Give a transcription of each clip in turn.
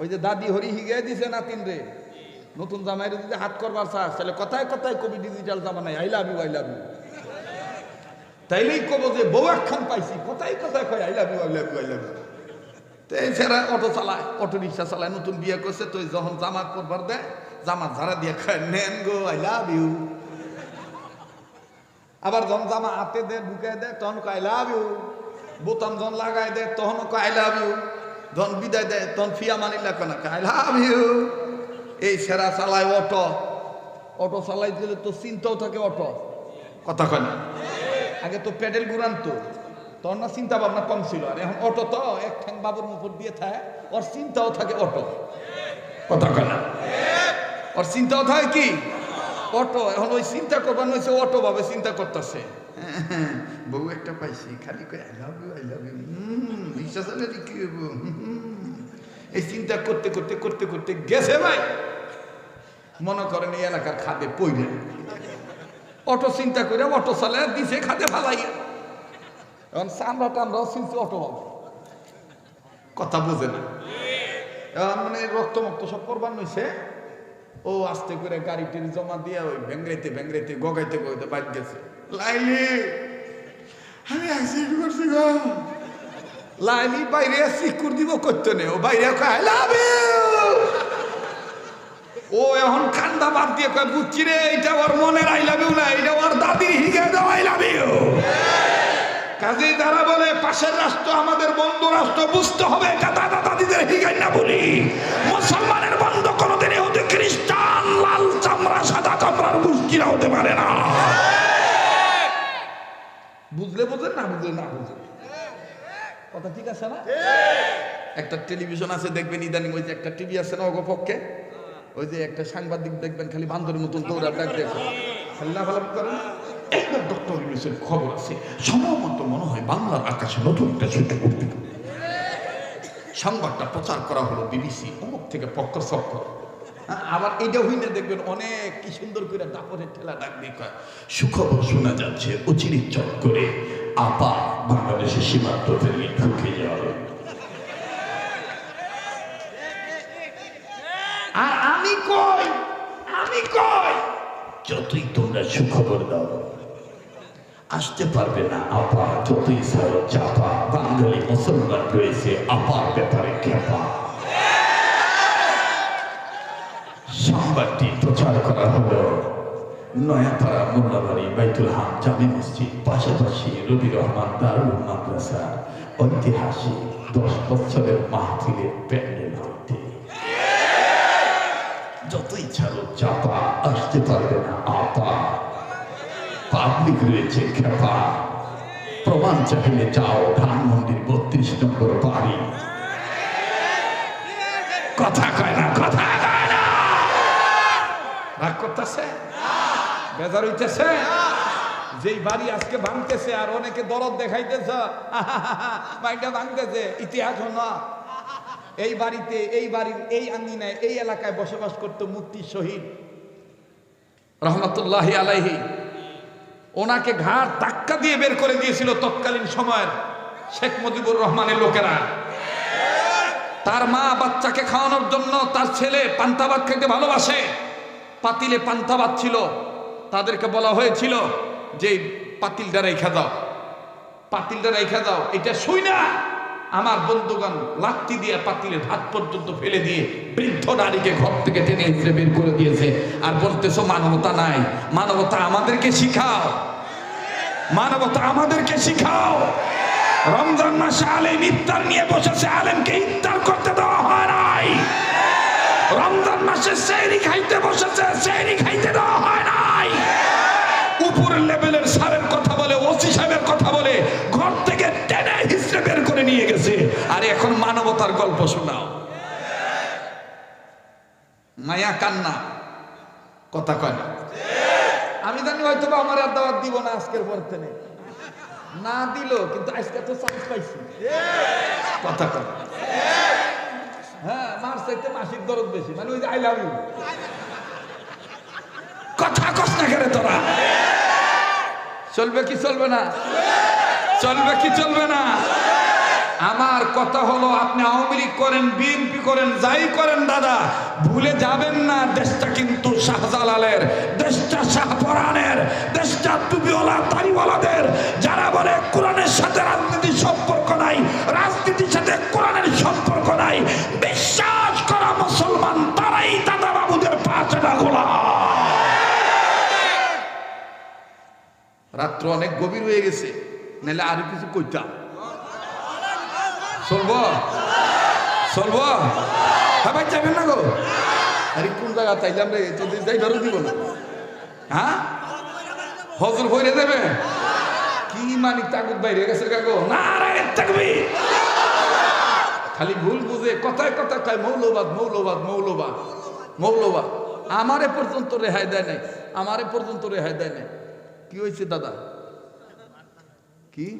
ওই যে দাদি হরি হিগে দিছে নাতিন রে। নতুন জামাইরে যদি হাত করবার চাস, তাহলে কথায় কথায় কবি ডিজিটাল জামানায় I love you, I love you. তাইলেই কব যে বউ একখান পাইছি। কথায় কথায় কয়, I love you, I love you, I love you. Auto চালায়, অটো রিক্সা চালায়, নতুন বিয়ে করছে, তো যখন জামা করবার দেয়, জামা ঝাড়া দিয়ে খায় নেন গো, আই লাভ ইউ। আবার যখন জামা হাতে দেয় ঢুকে দেয়, তখন আই লাভ ইউ। বোতাম যখন লাগাই দেয় তখন আই লাভ ইউ। যখন বিদায় দেয় তখন ফিয়া মানিলা কেন আই লাভ ইউ এই সেরা চালায় অটো। অটো চালাই দিলে তো চিন্তাও থাকে অটো। কথা কয় না? আগে তো প্যাডেল ঘুরান তো। তখন না চিন্তা ভাবনা কম ছিল। আর এখন অটো তো, এক ঠ্যাং বাবুর মুখর দিয়ে থাকে, ওর চিন্তাও থাকে অটো। কথা কয় না? ওর চিন্তাও থাকে কি? অটো। এখন ওই চিন্তা করবার নইছে অটো ভাবে চিন্তা করতেছে। বউ একটা পাইছি, খালি কই I love you I love you rickshaw চালালে কি এই চিন্তা করতে করতে করতে করতে গেছে ভাই। মনে করেন এই এলাকার খাদে পইরে। অটো চিন্তা করে অটো চালায় দিছে, খাদে ফালাইয়া। এখন চামড়া টামড়াও চিনছে অটো বাবু। কথা বোঝে না। এখন মানে রক্ত মক্ত সব করবার নইছে ও আস্তে করে গাড়ি টেরি জমা দিয়ে ওই ভেঙ্গাইতে ভেঙ্গাইতে, গগাইতে গগাইতে বাইর গেছে। লাইলি! আমি অ্যাক্সিডেন্ট করছি গো। লাইলি বাইরে সিকুর দিব করতে নেই। ও বাইরে আই লাভ ও এখন কান্দা বাদ দিয়ে কয়, বুঝছি রে এটা ওর মনের আই লাভ না এটা ওর দাদির হিগে দাও আই লাভ ইউ কাজে বলে, পাশের রাষ্ট্র আমাদের বন্ধু রাষ্ট্র, বুঝতে হবে এটা দাদা দাদিদের হিগাই না বলি। মুসলমানের বন্ধ কোনোদিনই হতে খ্রিস্টান, লাল চামড়া, সাদা চামড়ার মুশকিরা হতে পারে না। বুঝলে বুঝলেন না বুঝলে না বুঝলে কথা ঠিক আছে না? একটা টেলিভিশন আছে দেখবেন ইদানিং ওই যে একটা টিভি আছে না অগপক্ষে ওই যে একটা সাংবাদিক দেখবেন খালি বান্দরের মতন দৌড়া ডাক দেখো। খালি লাফালাফি করেন ডক্টর ইউনিসের খবর আছে। সম্ভবত মনে হয় বাংলার আকাশে নতুন একটা ছুটে উঠবে। সংবাদটা প্রচার করা হলো বিবিসি অমুক থেকে পক্ষ সক্কর হ্যাঁ, আবার এইটা হইলে দেখবেন অনেক কি সুন্দর করে দাপরের ঠেলা ডাক দিয়ে সুখবর শোনা যাচ্ছে অচিরিত করে আপা বাংলাদেশের সীমান্ত পেরিয়ে ঢুকে যাবে আর আমি কই? আমি কই? যতই তোমরা সুখবর দাও, আসতে পারবে না আপা, যতই সারো চাপা। বাঙালি মুসলমান রয়েছে, আপার ব্যাপারে খেপা সংবাদটি প্রচার করা হলো। নয়াপাড়া মোল্লাবাড়ি বাইতুল হাম জামে মসজিদ, পাশাপাশি রবি রহমান দারুল মাদ্রাসা, ঐতিহাসিক দশ বছরের মাহফিলের প্যান্ডেল হইতে যতই ছাড়ো চাপা, আসতে পারবে না আপা। পাবলিক রয়েছে খেপা। প্রমাণ চাইলে যাও, ধানমন্ডির বত্রিশ নম্বর বাড়ি। কথা কয় না, কথা কয় না। রাগ করতেছে? বেজার হইতেছে। যেই বাড়ি আজকে ভাঙতেছে আর অনেকে দরদ দেখাইতেছে বাড়িটা ভাঙতেছে, ইতিহাস না। এই বাড়িতে, এই বাড়ির এই আঙ্গিনায় এই এলাকায় বসবাস করতো মুক্তি শহীদ। রহমতুল্লাহ আলাইহি। ওনাকে ঘাড় ধাক্কা দিয়ে বের করে দিয়েছিল তৎকালীন সময়ের শেখ মুজিবুর রহমানের লোকেরা। তার মা বাচ্চাকে খাওয়ানোর জন্য তার ছেলে পান্তাবাদ খেতে ভালোবাসে। পাতিলে পান্তাবাদ ছিল। তাদেরকে বলা হয়েছিল যে, পাতিলটা রেখে দাও। পাতিলটা রেখে দাও। এটা শুই না। আমার বন্ধুগণ লাত্তি দিয়ে পাতিলের হাত পর্যন্ত ফেলে দিয়ে বৃদ্ধ নারীকে ঘর থেকে টেনে হিসেবে বের করে দিয়েছে। আর বলতেছো, মানবতা নাই। মানবতা আমাদেরকে শিখাও। মানবতা আমাদেরকে শিখাও। রমজান মাসে আলেম ইফতার নিয়ে বসেছে। আলেমকে ইফতার করতে দেওয়া হয় নাই। রমজান মাসে সেহরি খাইতে বসেছে। সেহরি খাইতে দেওয়া হয় নাই। উপরের লেভেলের সারের কথা বলে, ওসি সাহেবের কথা বলে, ঘর থেকে টেনে হিসেবে বের করে নিয়ে গেছে। আর এখন মানবতার গল্প শোনাও। মায়া কান্না। কথা কয় না। আমি জানি হয়তো আমার আর দাওয়াত দিব না আজকের পর থেকে না দিল, কিন্তু আজকে তো চান্স পাইছি। কথা কয় হ্যাঁ মার চাইতে মাসিক দরদ বেশি মানে ওই যে আই লাভ ইউ না তোরা। চলবে কি চলবে না? চলবে কি চলবে না? আমার কথা হলো, আপনি আওয়ামী লীগ করেন, বিএনপি করেন, যাই করেন দাদা, ভুলে যাবেন না, দেশটা কিন্তু শাহজালালের, দেশটা শাহপরানের। রাত্র অনেক গভীর হয়ে গেছে, নাহলে আরও কিছু কইতাম। চলব? চলব? হ্যাঁ যাবেন না গো? আরে কোন জায়গা চাইলাম রে? যদি যাইবারও দিব না। হ্যাঁ? হজর ভরে দেবে? কি মানিক তাগুদ বাইরে গেছে কাকো না থাকবি খালি ভুল বুঝে, কথায় কথা কয়, মৌলবাদ মৌলবাদ মৌলবাদ মৌলবাদ। আমারে পর্যন্ত রেহাই দেয় নাই, আমারে পর্যন্ত রেহাই দেয় নাই। কি হয়েছে দাদা? কি?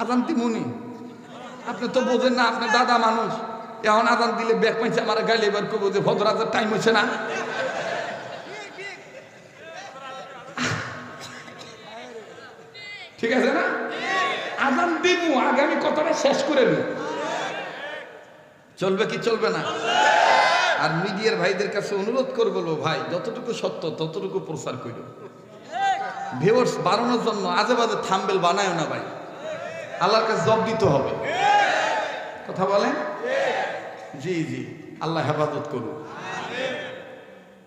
আদান তিমুনি আপনি তো বোঝেন না, আপনি দাদা মানুষ। এখন আদান দিলে ব্যাগ পাইছে, আমার গাইলে এবার করব যে ভদ্রাজের টাইম হচ্ছে না। ঠিক আছে না? আদান দিমু আগামী কথাটা শেষ করে নি চলবে কি চলবে না? আর মিডিয়ার ভাইদের কাছে অনুরোধ করে বলব ভাই, যতটুকু সত্য ততটুকু প্রচার করো ভিউয়ার্স, বাড়ানোর জন্য আজে বাজে থাম্বেল বানায় না ভাই। আল্লাহর কাছে জব দিতে হবে। কথা বলেন? জি জি। আল্লাহ হেফাজত করুন।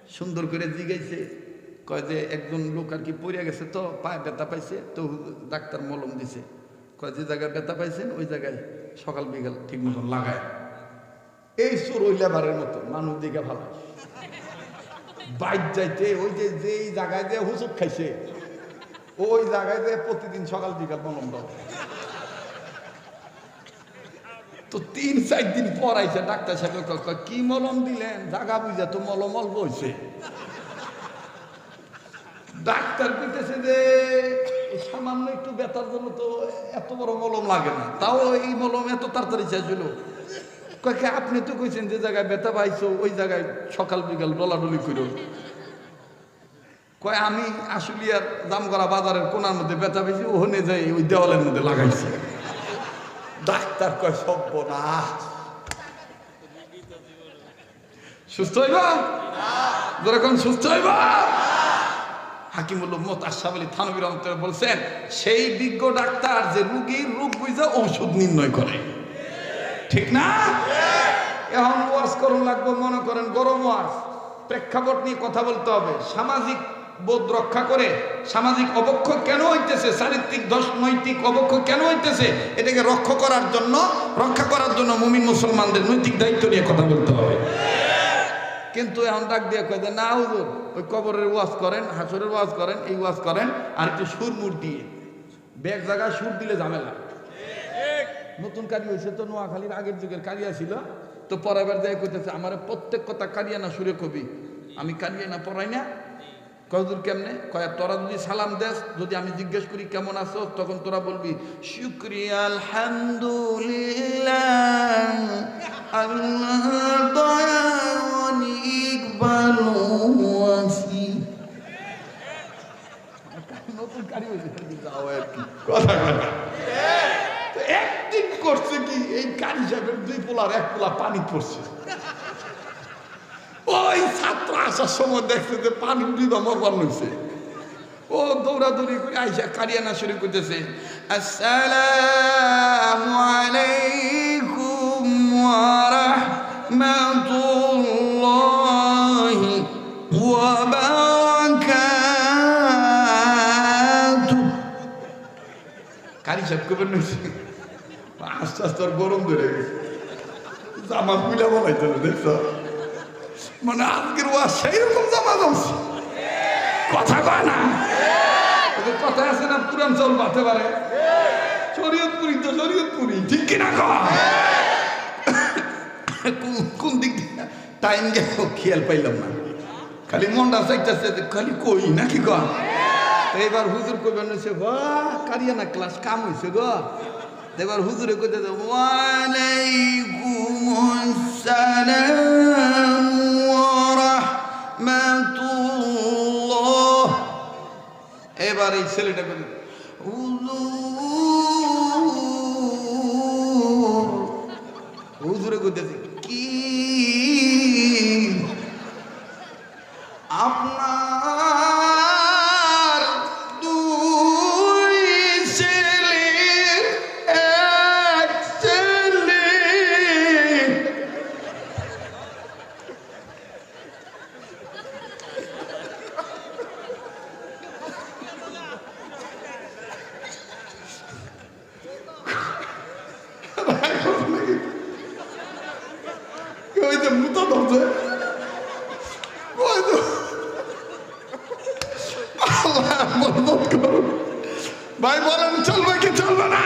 সুন্দর করে জিগাইছে। কয় যে, একজন লোক আর কি পড়ে গেছে তো, পায়ে ব্যথা পাইছে, তো ডাক্তার মলম দিছে। কয়, যে জায়গায় ব্যথা পাইছেন, ওই জায়গায় সকাল বিকাল ঠিক মতন লাগায়। এই চোর ওই লেবারের মতো, মানুষ দিকে ভালো। বাইক যাইতে, ওই যে, যেই জায়গায় যে হুসুক খাইছে ওই জায়গায় যে প্রতিদিন সকাল বিকাল মলম তো তিন, চার দিন পর আইছে ডাক্তার সাহেব কি মলম দিলেন? জাগা বুঝা তো মলম অল্প হয়েছে ডাক্তার কইতেছে যে সামান্য একটু ব্যথার জন্য তো এত বড় মলম লাগে না। তাও এই মলম এত তাড়াতাড়ি চাইছিল কয়েকে আপনি তো কইছেন যে জায়গায় ব্যথা পাইছো, ওই জায়গায় সকাল বিকাল ডলাডলি করো কয়, আমি আশুলিয়ার দাম করা বাজারের কোনার মধ্যে ব্যথা পেয়েছি ওখানে যাই, ওই দেওয়ালের মধ্যে লাগাইছি। ডাক্তার কয় সভ্য না সুস্থ হইব? যেরকম সুস্থ হইব? হাকিমুল উম্মত আশরাফ আলী থানবী রহমতুল্লাহ বলছেন, সেই বিজ্ঞ ডাক্তার যে রুগীর রোগ বুঝে ঔষধ নির্ণয় করে। ঠিক না? এখন ওয়াজ করুন লাগবে, মনে করেন গরম ওয়াজ প্রেক্ষাপট নিয়ে কথা বলতে হবে। সামাজিক বোধ রক্ষা করে সামাজিক অবক্ষ কেন হইতেছে? চারিত্রিক দশ নৈতিক অবক্ষ কেন হইতেছে? এটাকে রক্ষা করার জন্য, রক্ষা করার জন্য মুমিন মুসলমানদের নৈতিক দায়িত্ব নিয়ে কথা বলতে হবে। কিন্তু এখন ডাক দিয়ে কয় না হুজুর, ওই কবরের ওয়াজ করেন, হাসরের ওয়াজ করেন, এই ওয়াজ করেন, আর একটু সুর মুর দিয়ে। ব্যাগ জায়গায় সুর দিলে ঝামেলা। নতুন কারি হয়েছে তো, নোয়াখালীর আগের যুগের কারিয়া ছিল। তো পরাবার দেয় কইতেছে, আমার প্রত্যেক কথা কারিয়া না সুরে কবি। আমি কারিয়া না পড়াই না কয়দূর কেমনে? কয় তোরা যদি সালাম দেস, যদি আমি জিজ্ঞেস করি, কেমন আছো? তখন তোরা বলবি শুক্রিয়া আলহামদুলিল্লাহ আল্লাহ দয়া অনেক ভালো আছি নতুন কারি যাও আর কি। কথা একদিন করছে কি? এই কারি সাহেবের দুই পোলার এক পোলা পানি পড়ছে। ছাত্র আসার সময় দেখছে যে পানি উঠিয়ে মরবার হয়েছে ও দৌড়াদৌড়ি করে আইসা কারিয়ানা শুরু করতেছে আসসালামু আলাইকুম রাহমাতুল্লাহি ওয়া বারাকাতুহু কারি সাহেব কবে নইছে আস্তে আস্তে গরম ধরে গেছে। জামা খুলে বলাইতে দেখছ? মানে আজকের ওয়া সেই রকম জামা জমছে। কথা কয় না? কথা আছে না, পুরান চল বাতে পারে। শরীয়তপুরি তো শরীয়তপুরি, ঠিক কিনা কোন- দিক টাইম গেল, খেয়াল পাইলাম না। খালি মনটা চাইতেছে খালি কই, নাকি তো এবার হুজুর কইবেন হইছে গো কারিয়া না, ক্লাস কাম হইছে গো। এবার হুজুরে কইতে ওয়ালাইকুম আসসালাম এবার এই ছেলেটা বলে হুজুরে করতেছে আল্লাহ মদত করুন ভাই বলেন চলবে কি চলবে না?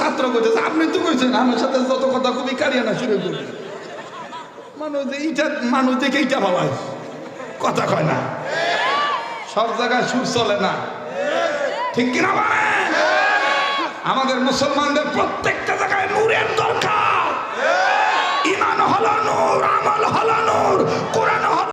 ছাত্র কইতেছে, আপনি তো কইছেন, আমার সাথে যত কথা খুবই কারিয়ে না শুনে করি মানুষ এইটা, মানুষ দেখে এইটা ভাবাই কথা কয় না। সব জায়গায় সুর চলে না। ঠিক কিনা আমাদের মুসলমানদের প্রত্যেকটা জায়গায় নূরের দরকার। ইমান হলো নূর, আমল হলো